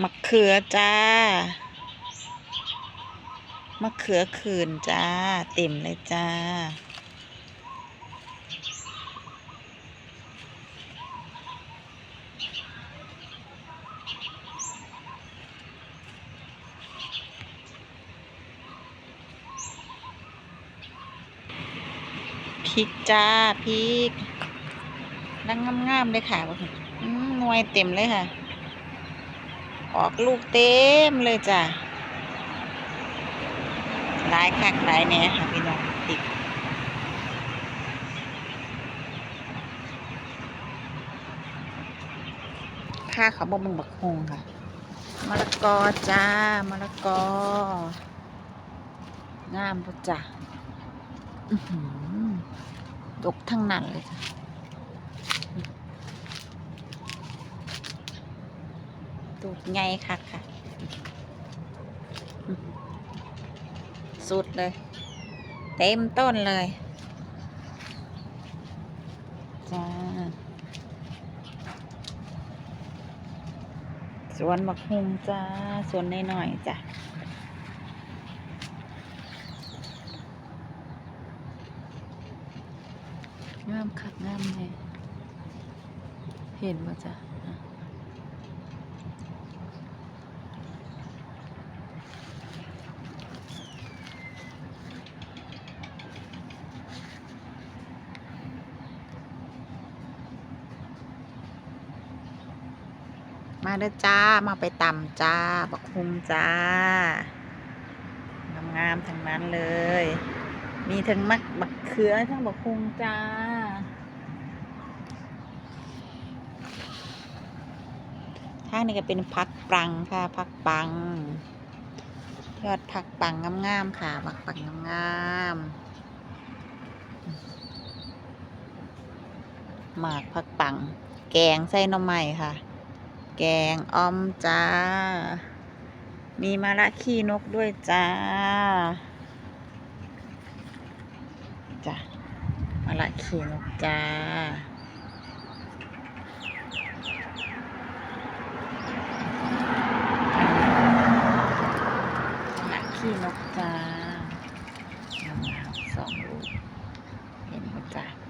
มะเขือจ้ามะเขือคืนจ้า เต็มเลยจ้า พริกจ้า พริกดังงามๆเลยค่ะอืมหน่วยเต็มเลยค่ะ ออกลูกเต็มเลยจ้ะหลายคักหลายแหน่ค่ะพี่น้องพริกค่าเขาบอกมึงบักฮงค่ะมะละกอจ้ามะละกองามพุจ้ะอื้อหือดกทั้งนั้นเลยจ้ะ ตูดไงค่ะค่ะ สุดเลย เต็มต้นเลย จ้า สวนบักฮุงจ้า สวนน้อยๆจ้ะงามคักงามเลยเห็นป่จ้ะ มาเด้อจ้า มาไปตำจ้า บักฮุงจ้างามๆทั้งนั้นเลย มีทั้งมักบักเขือทั้งบักฮุงจ้าท่างนี้ก็เป็นพักปังค่ะ พักปัง ยอดพักปังงามๆค่ะพักปังงามๆหมากพักปัง แกงใส่หน่อไม้ค่ะ แกงอ่อมจ้า มีมาละขี้นกด้วยจ้า จ้ามาละขี้นกจ้าขี่นกจ้าสองลูกเห็นไหมจ้า